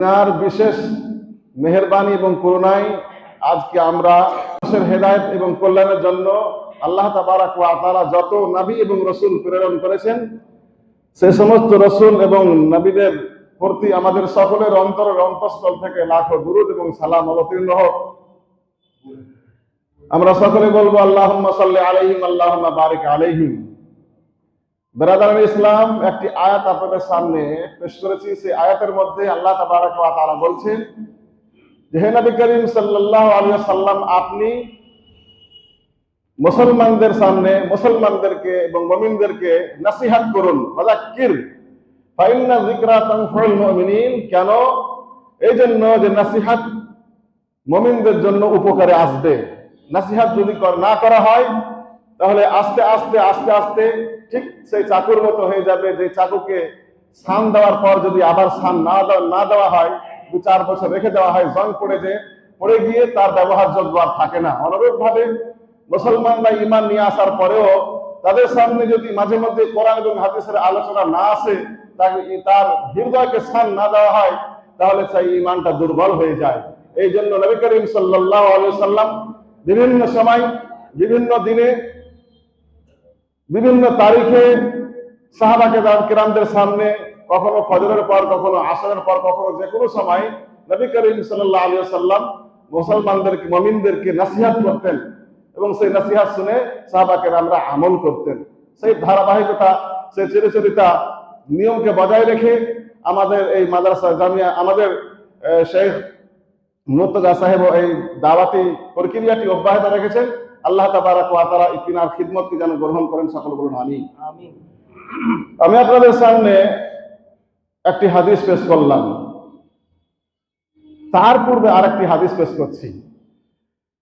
তার বিশেষ মেহেরবানি এবং করুণায় আজকে আমরা হেদায়েত এবং কল্যাণের জন্য আল্লাহ তাবারাক তাআলা যত নবী এবং রসুল প্রেরণ করেছেন, সে সমস্ত রসুল এবং নবীদের প্রতি আমাদের সকলের অন্তরের অন্তঃস্থল থেকে লাখো দুরুদ এবং সালাম অবতীর্ণ হোক। আমরা সকলে বলব আল্লাহ সাল্লি আলাইহিম, আল্লাহুম্মা বারিক আলাইহিম। বেরাদার ইসলাম, একটি আয়াত আপনাদের সামনে পেশ করেছি। সেই আয়াতের মধ্যে আল্লাহ তাআলা বলছেন যে, হে নবী করিম সাল্লাল্লাহু আলাইহি ওয়াসাল্লাম, আপনি মুসলমানদের সামনে মুসলমানদেরকে এবং মমিনদেরকে নসিহত করুন ওয়াজাক্কির ফাইন্না যিকরা তানফাউল মুমিনিন, কেন? এই জন্য যে নসিহত মমিনদের জন্য উপকারে আসবে। নাসিহাত যদি না করা হয় তাহলে আস্তে আস্তে আস্তে আস্তে ঠিক সেই চাকুর মতো হয়ে যাবে যে চাকুকে স্থান দেওয়ার পর যদি আবার স্থান না দেওয়া না দেওয়া হয়, দু চার বছর রেখে দেওয়া হয়, জং পড়ে যে, পড়ে গিয়ে তার ব্যবহারযোগ্য আর থাকে না। অনুরূপ ভাবে মুসলমানরা ইমান নিয়ে আসার পরেও তাদের সামনে যদি মাঝে মধ্যে কোরআন এবং হাদিসের আলোচনা না আসে, তাকে তার হৃদয়কে স্থান না দেওয়া হয়, তাহলে সেই ইমানটা দুর্বল হয়ে যায়। এই জন্য নবী করিম সাল্লাল্লাহু আলাইহি সাল্লাম বিভিন্ন সময়, বিভিন্ন দিনে বিভিন্ন তারিখে সাহাবাকে কিরামদের সামনে, কখনো ফজরের পর, কখনো আসরের পর, কখনো যে কোনো সময় নবী করিম সাল্লাহ আলী সাল্লাম মুসলমানদেরকে, মমিনদেরকে নাসিহাত করতেন এবং সেই নাসিহাত শুনে সাহাবাকে আমরা আমল করতেন। সেই ধারাবাহিকতা, সেই চিরচরিতা নিয়মকে বজায় রেখে আমাদের এই মাদ্রাসা জামিয়া, আমাদের শেখ মুর্তজা সাহেব এই দাওয়াতি প্রক্রিয়াটি অব্যাহত রেখেছেন। আল্লাহ তাআলা ইতিনার খিদমতকে যেন গ্রহণ করেন সকল বলুন আমিন। আমিন। আমি আপনাদের সামনে একটি হাদিস পেশ করলাম। তার পূর্বে আরেকটি হাদিস পেশ করছি।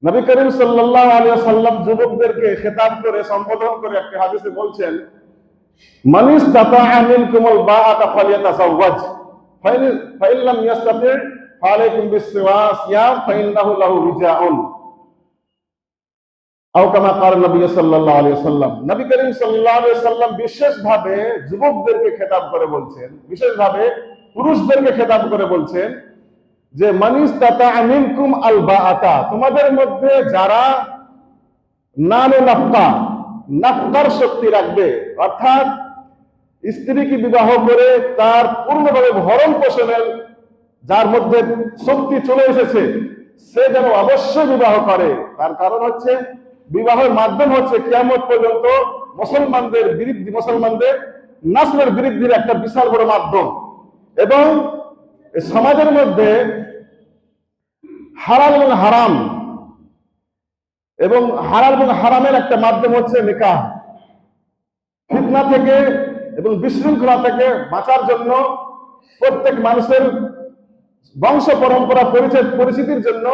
নবী করিম সাল্লাল্লাহু আলাইহি সাল্লাম যুবকদেরকে খেতাব করে সম্বোধন করে একটি হাদিসে বলছেন মানিস তাতাআ মিনকুমুল বাআতা ফালিয়াতাসাওয়াজ ফাইন ফাইন লাম ইয়াস্তাতি ফালাইকুম বিসওয়াস ইয়াম ফাইন্নাহু লাহু রিজাউন। নবী সাল্লাল্লাহু আলাইহি সাল্লাম নবী করিম সাল্লাল্লাহু আলাইহি সাল্লাম বিশেষ যুবকদেরকে খেতাব করে বলছেন বিশেষ ভাবে পুরুষদেরকে খেতাব করে বলছেন যে বাআতা তোমাদের মধ্যে যারা নানে নাফকা, নাফকার শক্তি রাখবে, অর্থাৎ স্ত্রীকে বিবাহ করে তার পূর্ণভাবে ভরণ পোষণের, যার মধ্যে শক্তি চলে এসেছে, সে যেন অবশ্যই বিবাহ করে। তার কারণ হচ্ছে বিবাহের মাধ্যম হচ্ছে কিয়ামত পর্যন্ত মুসলমানদের বিরুদ্ধে, মুসলমানদের নাসলের বিরুদ্ধের একটা বিশাল বড় মাধ্যম। এবং সমাজের মধ্যে হারাল এবং হারাম, এবং হারাল এবং হারামের একটা মাধ্যম হচ্ছে নিকাহ। ফিতনা থেকে এবং বিশৃঙ্খলা থেকে বাঁচার জন্য প্রত্যেক মানুষের বংশ পরম্পরা, পরিচয়, পরিচিতির জন্য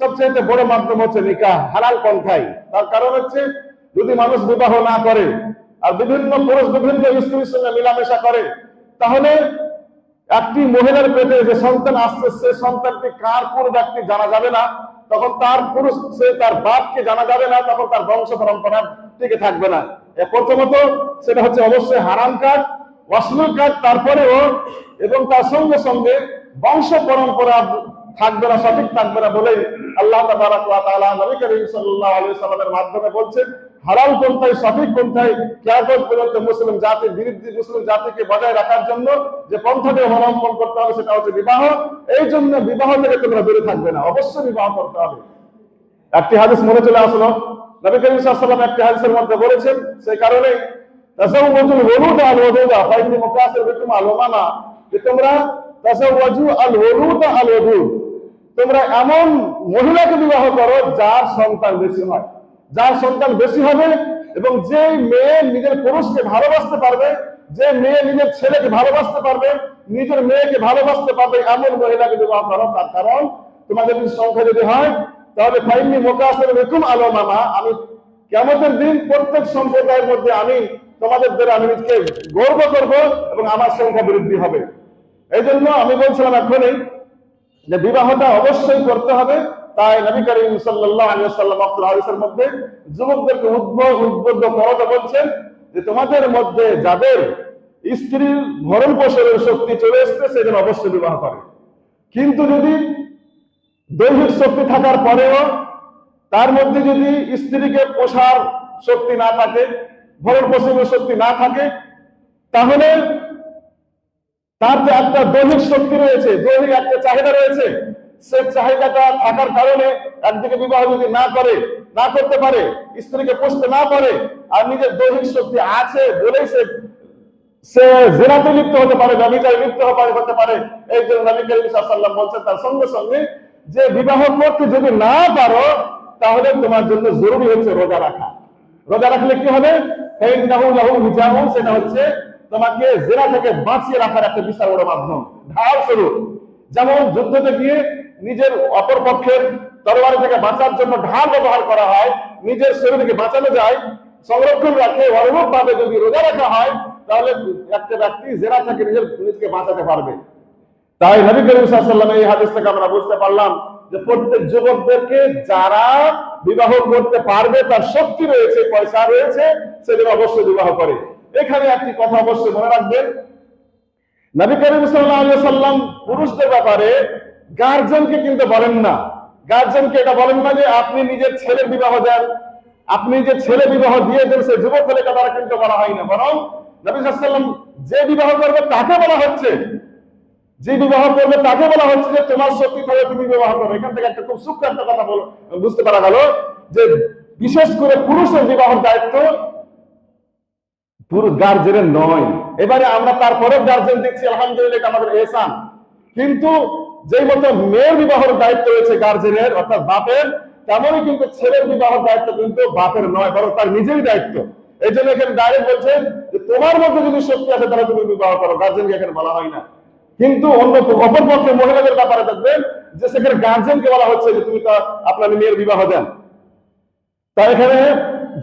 সবচেয়ে বড় মাধ্যম হচ্ছে নিকাহ, হালাল পন্থাই। তার কারণ হচ্ছে, যদি মানুষ বিবাহ না করে আর বিভিন্ন পুরুষ বিভিন্ন স্ত্রীর সঙ্গে মেলামেশা করে, তাহলে একটি মহিলার পেটে যে সন্তান আসছে, সে সন্তানটি কার কোন ব্যক্তি জানা যাবে না। তখন তার পুরুষ, সে তার বাপকে জানা যাবে না, তখন তার বংশ পরম্পরা টিকে থাকবে না। প্রথমত সেটা হচ্ছে অবশ্যই হারাম কাজ, অশ্লীল কাজ, তারপরেও এবং তার সঙ্গে সঙ্গে বংশ পরম্পরা থাকবে না সঠিক থাকবে না বলেই আল্লাহ নবী সাল্লামের মাধ্যমে বলছেন, হালাল পন্থায় সঠিক পন্থায় কিয়ামত পর্যন্ত মুসলিম জাতি বিরুদ্ধে মুসলিম জাতিকে বজায় রাখার জন্য যে পন্থাটি অবলম্বন করতে হবে সেটা হচ্ছে বিবাহ। এই জন্য বিবাহ থেকে তোমরা দূরে থাকবে না, অবশ্যই বিবাহ করতে হবে। একটি হাদিস মনে চলে আসলো, নবী করিম সাল্লাল্লাহু একটি হাদিসের মধ্যে বলেছেন, সেই কারণে তাসাউওয়াজুল ওলুদ আল ওদুদা ফাইনি মুকাসির বিকুম আল ওমামা, যে তোমরা তাসাউওয়াজু আল ওলুদ আল ওদুদ তোমরা এমন মহিলাকে বিবাহ করো যার সন্তান বেশি হয়। যার সন্তান বেশি হবে এবং যে মেয়ে নিজের পুরুষকে ভালোবাসতে পারবে যে মেয়ে নিজের ছেলেকে ভালোবাসতে পারবে, নিজের মেয়েকে ভালোবাসতে পারবে, এমন মহিলাকে বিবাহ করো তার কারণ তোমাদের যদি সংখ্যা যদি হয়, তাহলে ফাইনি মোকাসের বেকুম আলো মামা, আমি কেমতের দিন প্রত্যেক সম্প্রদায়ের মধ্যে আমি তোমাদের দ্বারা আমি নিজেকে গর্ব করব এবং আমার সংখ্যা বৃদ্ধি হবে। এই জন্য আমি বলছিলাম এখনই যে বিবাহটা অবশ্যই করতে হবে। তাই নবী করিম সাল্লাল্লাহু আলাইহি ওয়াসাল্লাম আব্দুল মধ্যে যুবকদেরকে উদ্বুদ্ধ উদ্বুদ্ধ করাতে বলছেন যে তোমাদের মধ্যে যাদের স্ত্রীর ভরণ পোষণের শক্তি চলে এসছে, সেজন্য অবশ্যই বিবাহ করে। কিন্তু যদি দৈহিক শক্তি থাকার পরেও তার মধ্যে যদি স্ত্রীকে পোষার শক্তি না থাকে, ভরণ পোষণের শক্তি না থাকে, তাহলে তার যে একটা দৈহিক শক্তি রয়েছে, দৈহিক একটা চাহিদা রয়েছে সে চাহিদাটা থাকার কারণে একদিকে বিবাহ যদি না করে, না করতে পারে, স্ত্রীকে পুষতে না পারে, আর নিজের দৈহিক শক্তি আছে বলেই সে সে জেনাতে লিপ্ত হতে পারে ব্যবচারে লিপ্ত হতে পারে এই জন্য নবী করিম সাল্লাম বলছেন তার সঙ্গে সঙ্গে যে বিবাহ করতে যদি না পারো, তাহলে তোমার জন্য জরুরি হচ্ছে রোজা রাখা। রোজা রাখলে কি হবে? সেটা হচ্ছে তোমাকে জেরা থেকে বাঁচিয়ে রাখার একটা বিশাল বড় মাধ্যম। ঢাল স্বরূপ যেমন যুদ্ধতে গিয়ে নিজের অপর পক্ষের তরবারি থেকে বাঁচার জন্য ঢাল ব্যবহার করা হয়, নিজের শরীরকে বাঁচানো যায়, সংরক্ষণ রাখে অনুরূপ ভাবে যদি রোজা রাখা হয়, তাহলে একটা ব্যক্তি জেরা থেকে নিজের নিজকে বাঁচাতে পারবে। তাই নবী করিম সাল্লাম এই হাদিস থেকে আমরা বুঝতে পারলাম যে প্রত্যেক যুবকদেরকে যারা বিবাহ করতে পারবে, তার শক্তি রয়েছে, পয়সা রয়েছে সেদিন অবশ্যই বিবাহ করে। এখানে একটি কথা অবশ্যই মনে রাখবেন। নবী করিম সাল্লাম পুরুষদের ব্যাপারে গার্জেনকে কিন্তু বলেন না। গার্জেনকে এটা বলেন না যে আপনি নিজের ছেলের বিবাহ দেন, আপনি যে ছেলে বিবাহ দিয়ে দেন, সে যুবক ছেলেকে তারা কিন্তু বলা হয় না। বরং নবী সাল্লাম যে বিবাহ করবে তাকে বলা হচ্ছে। যে বিবাহ করবে তাকে বলা হচ্ছে যে তোমার শক্তি থাকে তুমি বিবাহ করো। এখান থেকে একটা খুব সূক্ষ্ম একটা কথা বুঝতে পারা গেল যে বিশেষ করে পুরুষের বিবাহের দায়িত্ব পুরুষ গার্জেনের নয়। এবারে আমরা তারপরে গার্জেন দেখছি, আলহামদুলিল্লাহ এটা আমাদের এহসান। কিন্তু যেই মতো মেয়ের বিবাহের দায়িত্ব রয়েছে গার্জেনের অর্থাৎ বাপের, তেমনই কিন্তু ছেলের বিবাহের দায়িত্ব কিন্তু বাপের নয়, বরং তার নিজেরই দায়িত্ব। এই জন্য এখানে ডাইরেক্ট বলছেন যে তোমার মধ্যে যদি শক্তি আছে, তাহলে তুমি বিবাহ করো। গার্জেনকে এখানে বলা হয় না। কিন্তু অন্য অপর পক্ষে মহিলাদের ব্যাপারে দেখবেন যে সেখানে গার্জেনকে বলা হচ্ছে যে তুমি তো আপনার মেয়ের বিবাহ দেন। তা এখানে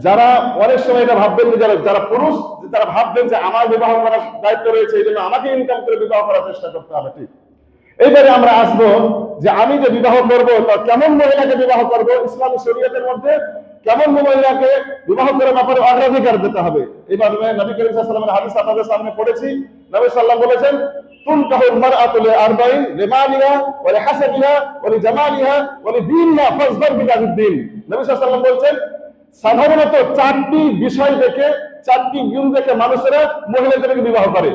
যারা অনেক সময় এটা ভাববেন যে যারা যারা পুরুষ, তারা ভাববেন যে আমার বিবাহ করার দায়িত্ব রয়েছে, এই জন্য আমাকে ইনকাম করে বিবাহ করার চেষ্টা করতে হবে, ঠিক? এইবারে আমরা আসব যে আমি যে বিবাহ করব কেমন মহিলাকে বিবাহ করব? ইসলাম শরীয়তের মধ্যে কেমন মহিলাকে বিবাহ করার ব্যাপারে অগ্রাধিকার দিতে হবে? এই মাধ্যমে নবী করিম সাল্লামের হাদিস আপনাদের সামনে পড়েছি। নবী সাল্লাম বলেছেন তুন কাহুল মার আতুলে আরবাইন লেমালিহা ওলে হাসাবিহা ওলে জামালিহা বলে দিন না ফজবর দিন নবী সাল্লাম বলছেন সাধারণত চারটি বিষয় দেখে, চারটি গুণ দেখে মানুষেরা মহিলাদেরকে বিবাহ করে।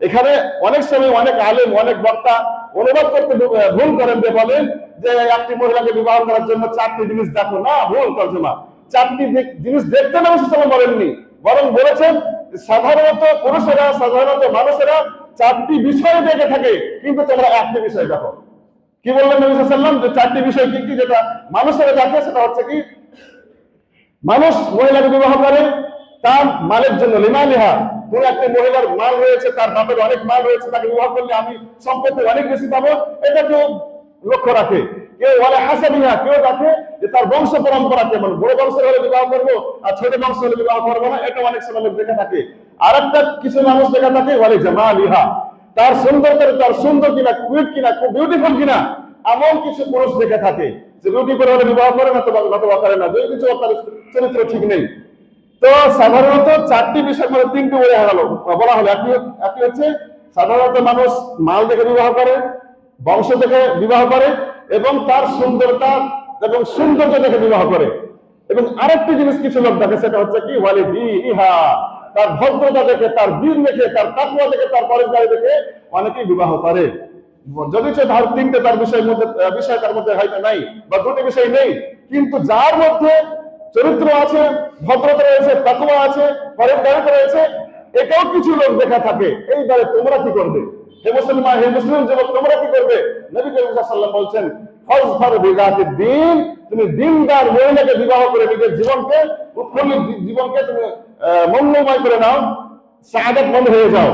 এখানে অনেক সময় অনেক আলেম, অনেক বক্তা অনুবাদ করতে ভুল করেন যে বলেন যে একটি মহিলাকে বিবাহ করার জন্য চারটি জিনিস দেখো। না, ভুল তর্জমা। চারটি জিনিস দেখতে না সময় বলেননি। বরং বলেছেন সাধারণত পুরুষেরা, সাধারণত মানুষেরা চারটি বিষয় দেখে থাকে, কিন্তু তোমরা একটি বিষয় দেখো। কি বললেন নবী সাল্লাম যে চারটি বিষয় কি কি? যেটা মানুষেরা দেখে, সেটা হচ্ছে কি মানুষ মহিলাকে বিবাহ করে তার মালের জন্য লিমালিহা কোন একটা মহিলার মাল রয়েছে তার বাপের অনেক মাল রয়েছে তাকে বিবাহ করলে আমি সম্পত্তি অনেক বেশি পাবো এটা কেউ লক্ষ্য রাখে কেউ বলে হাসাবিহা কেউ রাখে যে তার বংশ পরম্পরা কেমন বড় বংশের হলে বিবাহ করব আর ছোট বংশ হলে বিবাহ করব না এটা অনেক সময় লোক দেখে থাকে আর একটা কিছু মানুষ দেখে থাকে বলে জামালিহা তার সুন্দর করে তার সুন্দর কিনা কুইট কিনা খুব বিউটিফুল কিনা এমন কিছু পুরুষ দেখে থাকে যে বিউটি করে হলে বিবাহ করে না তো নতবা করে না যদি কিছু তার চরিত্র ঠিক নেই। তো সাধারণত চারটি বিষয় মধ্যে তিনটি বলে গেল বলা হলো, একটি একটি হচ্ছে সাধারণত মানুষ মাল দেখে বিবাহ করে, বংশ দেখে বিবাহ করে, এবং তার সুন্দরতা এবং সৌন্দর্য দেখে বিবাহ করে। এবং আরেকটি জিনিস কিছু লোক দেখে, সেটা হচ্ছে কি ওয়ালি ইহা তার ভদ্রতা দেখে, তার বীর দেখে, তার তাকুয়া দেখে, তার পরেশগাড়ি দেখে অনেকেই বিবাহ করে। যদি সে ধর তিনটে তার বিষয়ের মধ্যে বিষয় তার মধ্যে হয়তো নাই, বা দুটি বিষয় নেই, কিন্তু যার মধ্যে চরিত্র আছে, ভদ্রতা রয়েছে তাকুয়া আছে পরেশগাড়িতে রয়েছে, এটাও কিছু লোক দেখা থাকে। এইবারে তোমরা কি করবে? হে মুসলমান, হে মুসলিম যুবক, তোমরা কি করবে? নবী করিম সাল্লাল্লাহু বলছেন ফজফার বিজাতির দিন তুমি দিনদার মহিলাকে বিবাহ করে নিজের জীবনকে, উৎফুল্লিত জীবনকে তুমি মঙ্গলময় করে নাও সাহাদাত বন্ধ হয়ে যাও।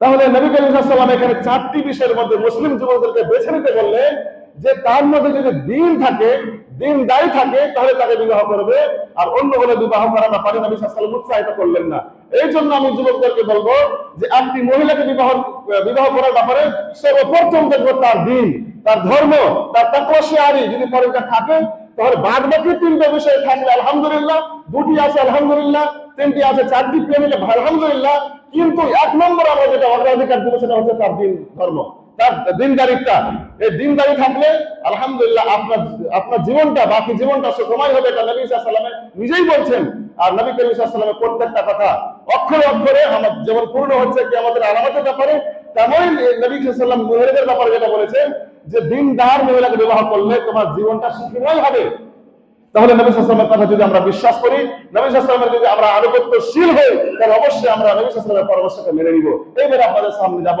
তাহলে নবী করিম সাল্লাম এখানে চারটি বিষয়ের মধ্যে মুসলিম যুবকদেরকে বেছে নিতে বললেন যে তার মধ্যে যদি দিন থাকে, দিন দায়ী থাকে, তাহলে তাকে বিবাহ করবে। আর অন্য কোনো বিবাহ করার ব্যাপারে নবী সাল্লাম উৎসাহিত করলেন না। এই জন্য আমি যুবকদেরকে বলব যে একটি মহিলাকে বিবাহ বিবাহ করার ব্যাপারে সর্বপ্রথম দেখব তার দিন, তার ধর্ম, তার তপস্যারি যদি পরেটা থাকে, তাহলে বাদ বাকি তিনটে বিষয় থাকলে আলহামদুলিল্লাহ, দুটি আছে আলহামদুলিল্লাহ, তিনটি আছে চারটি প্রেমিলে আলহামদুলিল্লাহ। কিন্তু এক নম্বর আমরা যেটা অগ্রাধিকার দেবো, সেটা হচ্ছে তার দিন, ধর্ম। তার এই দিনদারি থাকলে, আলহামদুলিল্লাহ, আপনার আপনার জীবনটা, বাকি জীবনটা সুখময় হবে এটা নবী সাল্লামের নিজেই বলছেন। আর নবী করিম সাল্লামের প্রত্যেকটা কথা অক্ষরে অক্ষরে আমার পূর্ণ হচ্ছে কি আমাদের আলামতের ব্যাপারে। তেমনই নবী সাল্লাম মহিলাদের ব্যাপারে যেটা বলেছেন, যে দিনদার মহিলাকে বিবাহ করলে তোমার জীবনটা সুখময় হবে। তাহলে নবী সাল্লামের কথা যদি আমরা বিশ্বাস করি, নবী সাল্লামের যদি আমরা আনুগত্যশীল হই, তাহলে অবশ্যই আমরা নবী সাল্লামের পরামর্শকে মেনে নিব। এইবারে আপনাদের সামনে যাব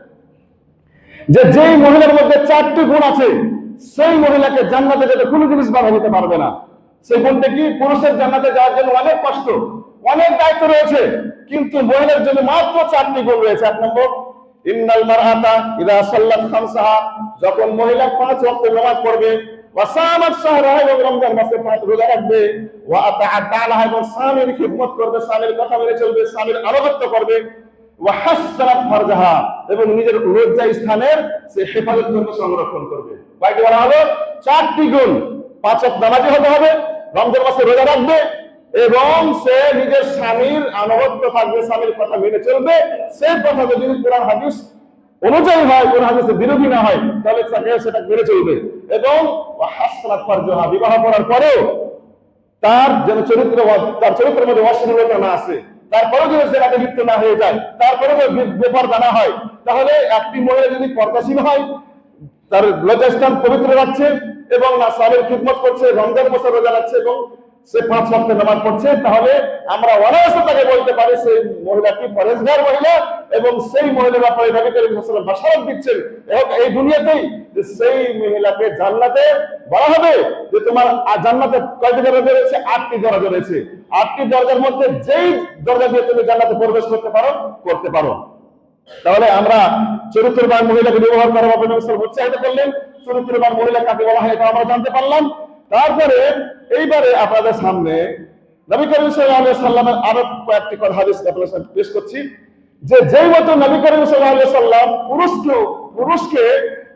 যে যেই মহিলার মধ্যে চারটি গুণ আছে, সেই মহিলাকে জান্নাতে যেতে কোনো জিনিস বাধা দিতে পারবে না। সেই গুণটা কি? পুরুষের জান্নাতে যাওয়ার জন্য অনেক কষ্ট, অনেক দায়িত্ব রয়েছে, কিন্তু মহিলার জন্য মাত্র চারটি গুণ রয়েছে। এক নম্বর, ইন্নাল মারআতা ইদা সাল্লাত খামসাহা, যখন মহিলা পাঁচ ওয়াক্ত নামাজ পড়বে ওয়াসামাত শাহরাহা এবং রমজান মাসে পাঁচ রোজা রাখবে, ওয়া আতাআত তাআলাহা এবং স্বামীর খিদমত করবে, স্বামীর কথা মেনে চলবে, স্বামীর আনুগত্য করবে। এবং নিজের লজ্জা স্থানের সে হেফাজত করবে সংরক্ষণ করবে। কয়টি বলা হলো চারটি গুণ। পাঁচ নামাজি হতে হবে, রমজান মাসে রোজা রাখবে, এবং সে নিজের স্বামীর আনুগত্য থাকবে, স্বামীর কথা মেনে চলবে। সে কথা যদি কোরআন হাদিস অনুযায়ী হয় কোন হাদিসের বিরোধী না হয়, তাহলে তাকে সেটা মেনে চলবে। এবং বিবাহ করার পরেও তার যেন চরিত্র, তার চরিত্রের মধ্যে অশ্লীলতা না আসে তারপরে যদি সেটাতে লিপ্ত না হয়ে যায়। তারপরে যদি বেপার জানা হয়। তাহলে একটি মহিলা যদি পর্দাসীন হয়, তার লজ্জাস্থান পবিত্র রাখছে এবং না স্বামীর খিদমত করছে, রমজান মাসে রোজা রাখছে এবং সে পাঁচ ওয়াক্তের নামাজ পড়ছে, তাহলে আমরা অনায়াসে তাকে বলতে পারি সেই মহিলাটি পরেশগার মহিলা এবং সেই মহিলার ব্যাপারে নবী করিম সাল্লাল্লাহু বাসারত দিচ্ছেন। এবং এই দুনিয়াতেই সেই মহিলাকে জান্নাতে বলা হবে যে তোমার জান্নাতে কয়টি দরজা রয়েছে? আটটি দরজা রয়েছে। আটটি দরজার মধ্যে যেই দরজা দিয়ে তুমি জান্নাতে প্রবেশ করতে পারো করতে পারো। তাহলে আমরা চরিত্রবান মহিলাকে ব্যবহার করার ব্যাপারে উৎসাহিত করলেন। চরিত্রবান মহিলা কাকে বলা হয়, এটা আমরা জানতে পারলাম। তারপরে এইবারে আপনাদের সামনে নবী করিম সাল্লামের আরও কয়েকটি কথা হাদিস আপনাদের সামনে পেশ করছি। যে যেই মতো নবী করিম সাল্লাম পুরুষকে পুরুষকে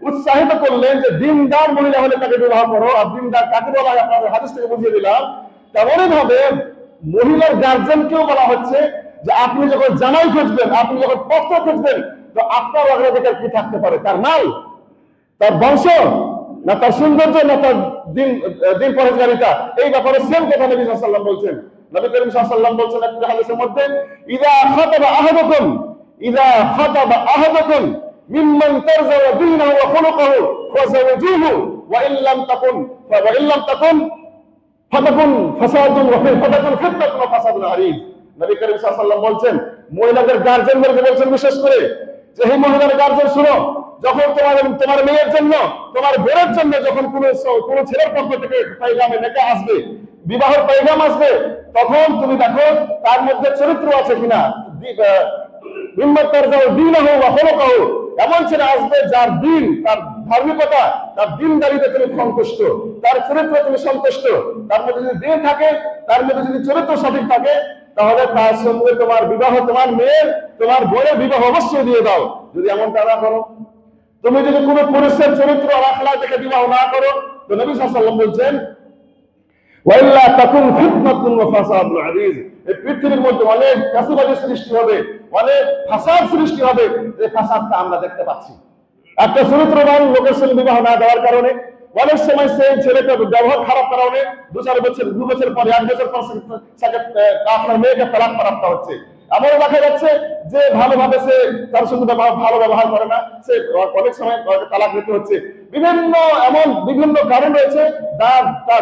উৎসাহিত করলেন যে দিনদার মহিলা হলে তাকে বিবাহ করো, আর দিনদার কাকে বলা হয় আপনাদের হাদিস থেকে বুঝিয়ে দিলাম। তেমনই ভাবে মহিলার গার্জেনকেও বলা হচ্ছে যে আপনি যখন জামাই খুঁজবেন, আপনি যখন পত্র খুঁজবেন, তো আপনার অগ্রাধিকার কি থাকতে পারে? তার নাই তার বংশ না তার সৌন্দর্য, না তার দিন দিন পরেজগারিতা এই ব্যাপারে সেম কথা নবী সাল্লাম বলছেন। নবী করিম সাল্লাম বলছেন একটা হাদিসের মধ্যে, ইদা খাতাবা আহাদাকুম, ইদা খাতাবা আহাদাকুম, মিম্মান তারজাউ দীনাহু ওয়া খুলুকাহু ফাযাওজুহু ওয়া ইল্লাম তাকুন ওয়া ইল্লাম তাকুন, ফাতাকুন ফাসাদুন ওয়া ফাতাকুন ফিতনাতুন ওয়া ফাসাদুন আরিদ নবী করিম ওয়াসাল্লাম বলছেন, মহিলাদের গার্জেনদেরকে বলছেন বিশেষ করে, যে হে মহিলার গার্জেন শুনো যখন তোমার তোমার মেয়ের জন্য, তোমার বোনের জন্য যখন কোনো কোনো ছেলের পক্ষ থেকে পাইগামে নেকে আসবে, বিবাহের পাইগাম আসবে, তখন তুমি দেখো তার মধ্যে চরিত্র আছে কিনা। দিন হোক বা হলো কাহো এমন ছেলে আসবে যার দিন, তার ধার্মিকতা, তার তুমি সন্তুষ্ট, তার চরিত্রে তুমি সন্তুষ্ট। তার মধ্যে যদি দিন থাকে, তার মধ্যে যদি চরিত্র সঠিক থাকে, তাহলে তার সঙ্গে তোমার বিবাহ, তোমার মেয়ের, তোমার বোনের বিবাহ অবশ্যই দিয়ে দাও। যদি এমনটা না করো তুমি যদি কোনো পুরুষের চরিত্র রাখলা দেখে বিবাহ না করো তো নবী সাল্লাম বলছেন ওয়াইল্লা তাকুন ফিতনাতুন ওয়া ফাসাদুন আযীজ এই পৃথিবীর মধ্যে অনেক কাসুবাজি সৃষ্টি হবে অনেক ফাসাদ সৃষ্টি হবে যে ফাসাদটা আমরা দেখতে পাচ্ছি একটা চরিত্রবান লোকের সঙ্গে বিবাহ না দেওয়ার কারণে অনেক সময় সেই ছেলেটা ব্যবহার খারাপ কারণে দু চার বছর দু বছর পরে এক বছর পর আপনার মেয়েকে তালাক প্রাপ্ত হচ্ছে এমন দেখা যাচ্ছে যে ভালোভাবে সে তার সঙ্গে ভালো ব্যবহার করে না। সে অনেক সময় তালাক নিতে হচ্ছে। বিভিন্ন এমন বিভিন্ন কারণ রয়েছে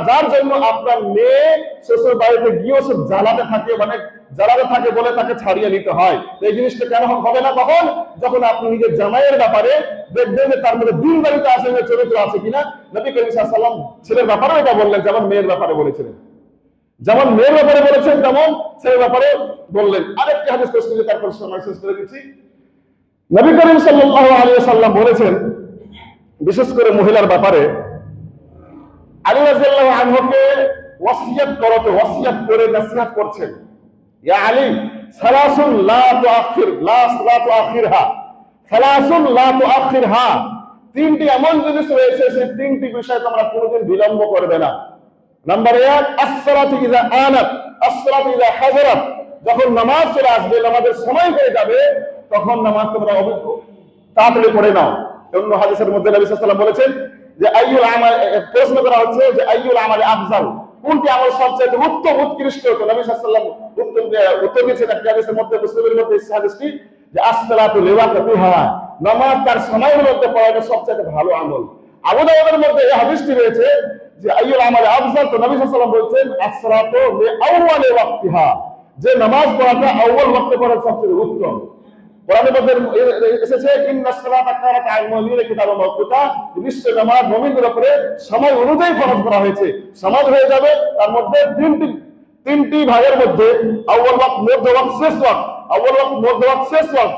যার জন্য আপনার মেয়ে শ্বশুর বাড়িতে গিয়েও সে জ্বালাতে থাকে মানে জ্বালাতে থাকে বলে তাকে ছাড়িয়ে নিতে হয়। এই জিনিসটা কেন হবে না তখন যখন আপনি নিজের জামাইয়ের ব্যাপারে দেখবেন যে তার মধ্যে দিন বাড়িতে আছে চরিত্র আছে কিনা। নবী করিম সাল্লাম ছেলের ব্যাপারেও এটা বললেন, যেমন মেয়ের ব্যাপারে বলেছিলেন। যেমন মেয়ের ব্যাপারে বলেছেন, তেমন ছেলের ব্যাপারে বললেন। আরেকটি হাদিস পেশ করে তারপর সময় শেষ করে দিচ্ছি। নবী করিম সাল্লাল্লাহু আলাইহি সাল্লাম বলেছেন, বিশেষ করে মহিলার ব্যাপারে, আলী রাদিয়াল্লাহু আনহুকে ওয়াসিয়াত করতে, ওয়াসিয়াত করে নসিহত করছেন। ইয়া আলী, সালাসুন লা তুআখির, লা লা তুআখিরহা, সালাসুন লা তুআখিরহা। তিনটি এমন জিনিস রয়েছে, সেই তিনটি বিষয় তোমরা কোনোদিন বিলম্ব করবে না। নাম্বার এক আসসালাতু ইযা আনাত আসসালাতু ইযা হাজারাত যখন নামাজ চলে আসবে, নামাজের সময় হয়ে যাবে, তখন নামাজ তোমরা তাড়াতাড়ি পড়ে নাও। অন্য হাদিসের মধ্যে নবী ওয়াসাল্লাম বলেছেন যে, আইয়ুল আমাল প্রশ্ন করা হচ্ছে যে, আইয়ুল আমালে আফজাল? কোনটি আমল সবচেয়ে উত্তম, উৎকৃষ্ট? তো নবী আলাইহি ওয়াসাল্লাম উত্তর দিয়ে- দিয়েছেন হাদিসের মধ্যে, মুসলিমের মধ্যে এই হাদিসটি, যে, আসসালাতু লিওয়াকাতিহা নামাজ তার সময়ের মধ্যে পড়ানো সবচেয়ে ভালো আমল। আবু দাউদের মধ্যে এই হাদিসটি রয়েছে যে আইয়ুল আমালে আফজাল তো নবী বলছেন আসসালাতু ওয়াক্তিহা। যে নামাজ পড়াটা আউয়াল ওয়াক্তে পড়া সবচেয়ে উত্তম। কোরআনের মধ্যে এসেছে, ইন্না কিতাবাম মাওকুতা। নিশ্চয় নামাজ মুমিনদের উপরে সময় অনুযায়ী ফরজ করা হয়েছে। সমাজ হয়ে যাবে, তার মধ্যে তিনটি তিনটি ভাগের মধ্যে আউয়াল ওয়াক্ত, মধ্য ওয়াক্ত, শেষ ওয়াক্ত। আউয়াল ওয়াক্ত, মধ্য ওয়াক্ত, শেষ ওয়াক্ত।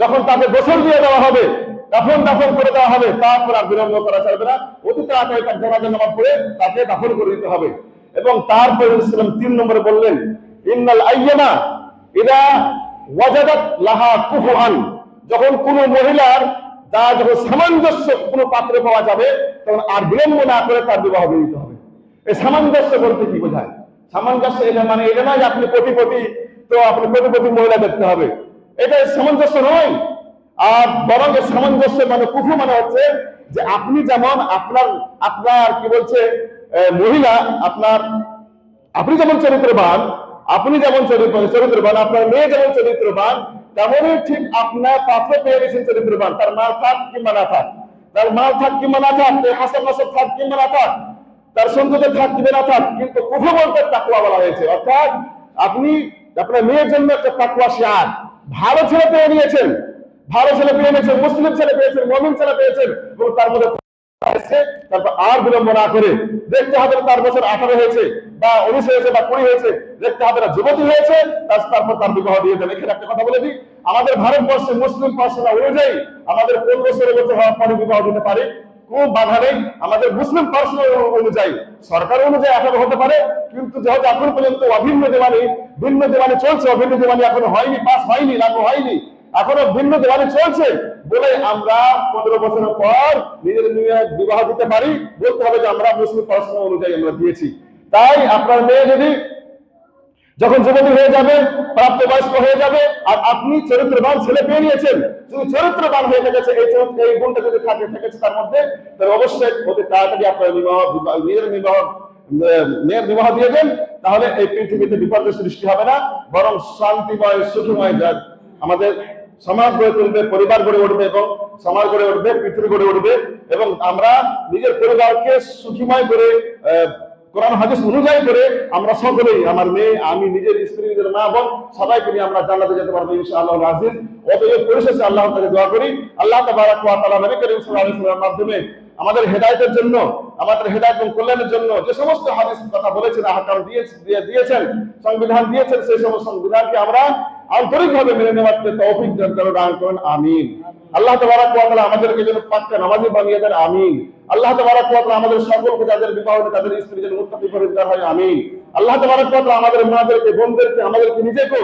যখন তাকে গোসল দিয়ে দেওয়া হবে, দাফন দাফন করে দেওয়া হবে, তারপর আর বিলম্ব করা যাবে না। অতি তাড়াতাড়ি তার পড়ে তাকে দাফন করে দিতে হবে। এবং তারপরে ইসলাম তিন নম্বরে বললেন, ইন্নাল আইয়ামা ইদা ওয়াজাদাত লাহা কুফুআন যখন কোন মহিলার তার যখন সামঞ্জস্য কোনো পাত্রে পাওয়া যাবে, তখন আর বিলম্ব না করে তার বিবাহ দিতে হবে। এই সামঞ্জস্য বলতে কি বোঝায়? সামঞ্জস্য এটা মানে এটা নয় যে আপনি কোটিপতি, তো আপনি কোটিপতি মহিলা দেখতে হবে। এটা সামঞ্জস্য নয়। আর বরং সামঞ্জস্য মানে কুফু মানে হচ্ছে যে আপনি যেমন আপনার আপনার কি বলছে মহিলা, আপনার, আপনি যেমন চরিত্রবান, আপনি যেমন চরিত্র চরিত্রবান, আপনার মেয়ে যেমন চরিত্রবান, তেমনই ঠিক আপনার পাত্র পেয়ে গেছেন চরিত্রবান। তার মাল থাক কিংবা না থাক। তার মাল থাক কিংবা না থাক হাসান নাসব থাক কিংবা না থাক, তার সৌন্দর্য থাক কিংবা না থাক, কিন্তু কুফু বলতে তাকুয়া বলা হয়েছে। অর্থাৎ আপনি, আপনার মেয়ের জন্য একটা তাকুয়া শিয়ার। ভালো ছেলে পেয়ে নিয়েছেন। ভালো ছেলে পেয়ে নিয়েছেন, মুসলিম ছেলে পেয়েছেন, মমিন ছেলে পেয়েছেন, এবং তার মধ্যে তারপর আর বিলম্ব না করে দেখতে হবে তার বছর আঠারো হয়েছে, বা উনিশ হয়েছে, বা কুড়ি হয়েছে, দেখতে হবে না যুবতী হয়েছে তারপর তার বিবাহ দিয়ে দেবে এখানে একটা কথা বলে দিই, আমাদের ভারতবর্ষে মুসলিম পার্সোনা অনুযায়ী আমাদের কোন বছরের বছর হওয়ার পরে বিবাহ দিতে পারে। কোন বাধা নেই। আমাদের মুসলিম পার্সোনাল অনুযায়ী, সরকার অনুযায়ী আঠারো হতে পারে, কিন্তু যেহেতু এখন পর্যন্ত অভিন্ন দেওয়ানি, ভিন্ন দেওয়ানি চলছে, অভিন্ন দেওয়ানি এখনও হয়নি পাস হয়নি, লাগু হয়নি, এখনও ভিন্ন দেওয়ানি চলছে বলে আমরা পনেরো বছরের পর নিজের বিবাহ দিতে পারি, বলতে হবে যে আমরা মুসলিম পড়াশোনা অনুযায়ী আমরা দিয়েছি। তাই আপনার মেয়ে যদি যখন যুবতী হয়ে যাবে, প্রাপ্তবয়স্ক হয়ে যাবে, আর আপনি চরিত্রবান ছেলে পেয়ে নিয়েছেন, যদি চরিত্রবান হয়ে গেছে, এই এই গুণটা যদি থাকে, থেকেছে তার মধ্যে, তাহলে অবশ্যই অতি তাড়াতাড়ি আপনার বিবাহ নিজের বিবাহ মেয়ের বিবাহ দিয়ে দেন, তাহলে এই পৃথিবীতে বিপর্যয় সৃষ্টি হবে না, বরং শান্তিময়, সুখময় যা আমাদের সমাজ গড়ে তুলবে, পরিবার গড়ে উঠবে এবং সমাজ গড়ে উঠবে, পৃথিবী গড়ে উঠবে এবং আমরা নিজের পরিবারকে সুখীময় করে কোরআন, হাদিস অনুযায়ী করে আমরা সকলেই, আমার মেয়ে, আমি, নিজের স্ত্রী, নিজের মা, বোন, সবাইকে নিয়ে আমরা জান্নাতে যেতে পারব ইনশাআল্লাহ আজিজ অতএব পরিশেষে আল্লাহ তাকে দোয়া করি, আল্লাহ তাবারাক ওয়া তাআলা, নবী করিম সাল্লাল্লাহু আলাইহি মাধ্যমে আমাদের হেদায়েতের জন্য, আমাদের হেদায়েত এবং কল্যাণের জন্য যে সমস্ত হাদিস কথা বলেছেন, আহকাম দিয়ে- দিয়েছেন, সংবিধান দিয়েছেন, সেই সমস্ত সংবিধানকে আমরা আন্তরিকভাবে মেনে নেওয়ার তৌফিক দান করেন, আমিন। আল্লাহ তাবারাক ওয়া তাআলা আমাদেরকে যেন পাক্কা নামাজি বানিয়ে দেন, আমিন। আল্লাহ তাবারাক ওয়া তাআলা আমাদের সকলকে যাদের বিবাহ তাদের স্ত্রী যেন মুত্তাকি পরিষ্কার হয়, আমিন। আল্লাহ তাবারাক ওয়া তাআলা আমাদের মাদেরকে বোনদেরকে, আমাদেরকে নিজেকে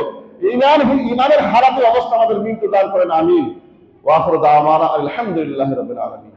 ঈমান ঈমানের হারাতে অবস্থা আমাদের মৃত্যু দান করেন, আমিন। ওয়া আখিরু দাওয়ানা আলহামদুলিল্লাহি রাব্বিল আলামিন।